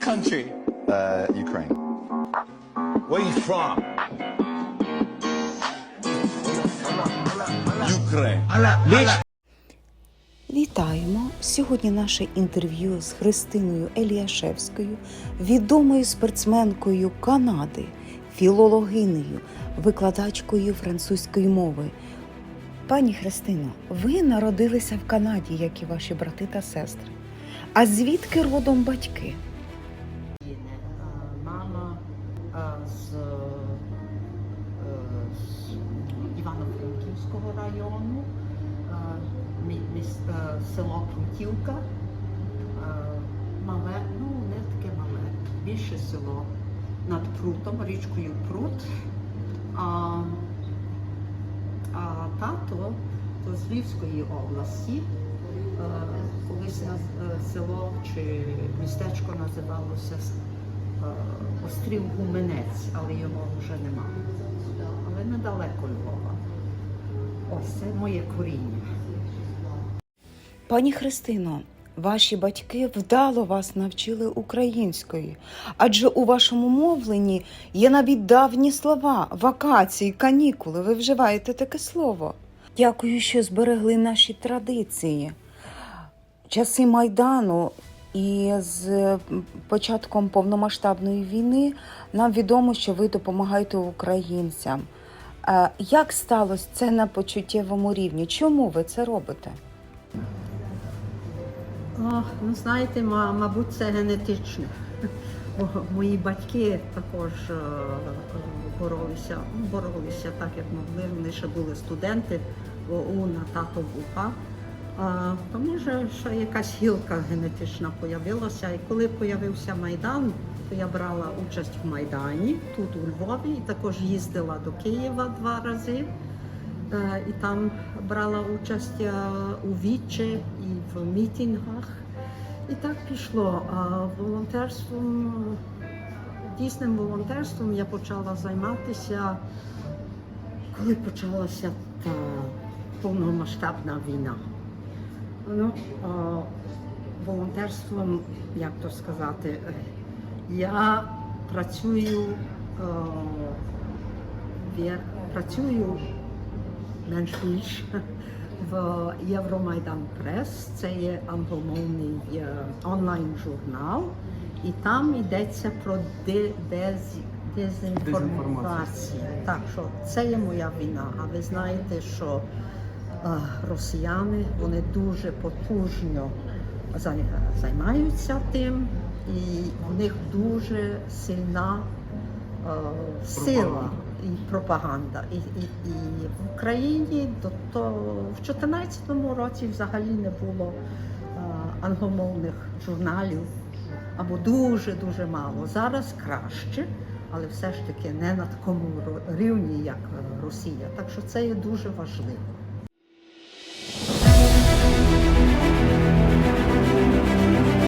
Country. Uh, Ukraine. Where you from? Ukraine. Вітаємо! Сьогодні наше інтерв'ю з Христиною Еліашевською, відомою спортсменкою Канади, філологинею, викладачкою французької мови. Пані Христино, ви народилися в Канаді, як і ваші брати та сестри. А звідки родом батьки? З, е, з Івано-Франківського району, е, е, село Крутівка. Е, Мале, ну не таке мале, більше село над Прутом, річкою Прут. А, а тато то з Львівської області. Е, Колись е, село чи містечко називалося е, Острів Гуменець, але його вже нема. Але недалеко Львова. Ось це моє коріння. Пані Христино, ваші батьки вдало вас навчили української, адже у вашому мовленні є навіть давні слова, вакації, канікули. Ви вживаєте таке слово. Дякую, що зберегли наші традиції. Часи Майдану і з початком повномасштабної війни нам відомо, що ви допомагаєте українцям. Е, Як сталося це на почуттєвому рівні? Чому ви це робите? О, ну знаєте, мабуть, це генетично. Бо мої батьки також е, боролися, ну, боролися так, як могли. Вони ще були студенти в ОУН, а тато в УПА. А, то може ще якась гілка генетична появилася. І коли появився Майдан, то я брала участь в Майдані тут у Львові і також їздила до Києва два рази. Е, і там брала участь е, у вічі і в мітингах. І так пішло. Волонтерством, дійсним волонтерством я почала займатися, коли почалася та повномасштабна війна. Ну, а, волонтерством, як то сказати, я працюю, е, я працюю менш-більш в Євромайдан Прес. Це є англомовний е, онлайн-журнал, і там йдеться про дез- дезінформацію. Так, що це є моя війна. А ви знаєте, що росіяни вони дуже потужно займаються тим, і в них дуже сильна е, сила і пропаганда. І, і, і в Україні до то в 2014 році взагалі не було е, англомовних журналів або дуже дуже мало. Зараз краще, але все ж таки не на такому рівні, як Росія. Так що це є дуже важливо.